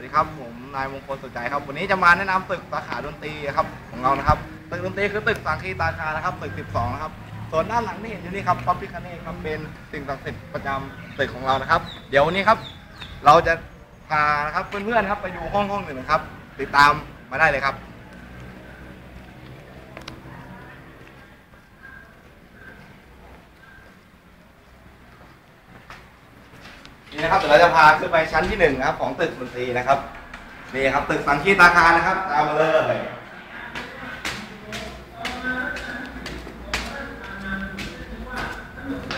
วัสดีครับผมนายมงคลสุดใจครับวันนี้จะมาแนะนำตึกสาขาดนตรีครับของเรานะครับตึกดนตรีคือตึกสังคีตาคานะครับตึก 12 นะครับ ส่วนด้านหลังที่เห็นอยู่นี่ครับพระพิคเนตครับเป็นสิ่งศักดิ์สิทธิ์ประจำตึกของเรานะครับ เดี๋ยววันนี้ครับ เราจะพานะครับเพื่อนๆครับไปดูห้องห้องหนึ่งนะครับ ติดตามมาได้เลยครับ นี่นะครับเดี๋ยวเราจะพาขึ้นไปชั้นที่หนึ่งนะครับ ของตึกมนตรีนะครับนี่ครับตึกสังคีตาคารนะครับตามมาเลย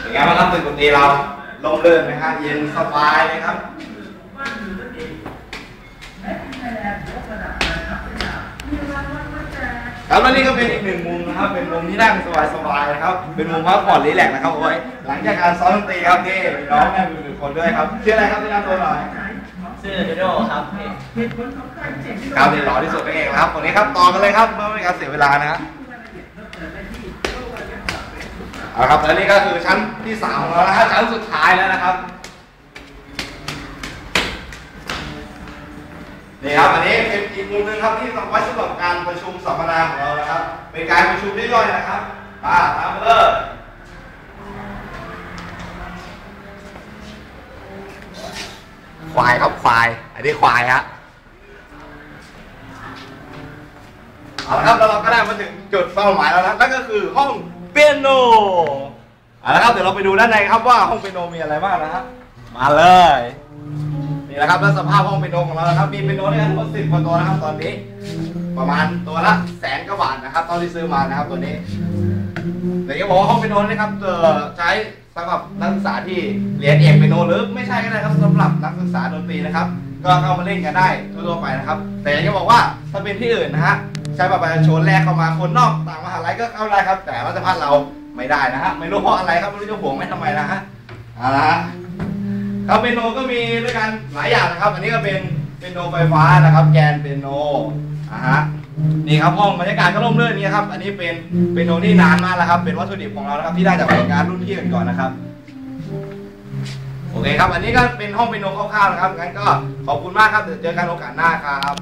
เป็นไงบ้างครับตึกมนตรีเราลมลื่นไหมครับเย็นสบายเลยครับ ครับแล้วนี่ก็เป็นอีกหนึ่งมุมนะครับ เป็นมุมที่นั่งสบายๆนะครับ เป็นมุมพักผ่อนรีแลกซ์นะครับโอ้ยหลังจากการซ้อมดนตรีครับนี่มีน้องนั่งอยู่หนึ่งคนด้วยครับชื่ออะไรครับแนะนำตัวหน่อยชื่อโดโดครับพี่ครับนี่หล่อที่สุดนั่นเองนะครับวันนี้ครับต่อกันเลยครับเพื่อไม่ให้การเสียเวลานะฮะเอาละครับและนี่ก็คือชั้นที่สามของเรานะฮะชั้นสุดท้ายแล้วนะครับนี่ครับอันนี้ เป็นอีกมุมหนึงครับที่ต้องไว้สำหรับการประชุมสัมมนาของเรานะครับ เป็นการประชุมย่อยๆนะครับมาตามมาเลยควายครับควาย อันนี้ควายฮะเอาละครับแล้วเราก็ได้มาถึงจุดเป้าหมายแล้วนะครับนั่นก็คือห้องเปียโนเอาละครับเดี๋ยวเราไปดูด้านในครับว่าห้องเปียโนมีอะไรบ้างนะครับมาเลย นี่แหละครับแล้วสภาพห้องเปียโนของเรานะครับมีเปียโนด้วยกันทั้งหมดสิบกว่าตัวนะครับตอนนี้ ประมาณตัวละแสนกว่าบาทนะครับตอนที่ซื้อมานะครับตัวนี้เดี๋ยวจะบอกว่าห้องเปียโนนะครับเอ่อใช้สำหรับนักศึกษาที่เรียนเอกเปียโนหรือไม่ใช่ก็ได้ครับสำหรับนักศึกษาดนตรีนะครับ ก็เข้ามาเล่นกันได้ทั่วๆไปนะครับ แต่อยากจะบอกว่าถ้าเป็นที่อื่นนะฮะใช้บัตรประชาชนแรกเข้ามาคนนอกต่างมหาลัยก็เข้าได้ครับ แต่ราชพัฒเราไม่ได้นะฮะไม่รู้เพราะอะไรครับไม่รู้จะห่วงไม่ทำไมนะฮะเอา ครับเปียโนก็มีด้วยกันหลายอย่างนะครับ อันนี้ก็เป็นเปียโนไฟฟ้านะครับ แกนเปียโนอ่าฮะนี่ครับห้องบรรยากาศก็ร่มรื่นนี่ครับ อันนี้เป็นเปียโนที่นานมากแล้วครับ เป็นวัตถุดิบของเรานะครับที่ได้จากผลงานรุ่นพี่กันก่อนนะครับโอเคครับ อันนี้ก็เป็นห้องเปียโนคร่าวๆนะครับงั้นก็ขอบคุณมากครับเดี๋ยวเจอกันโอกาสหน้าครับ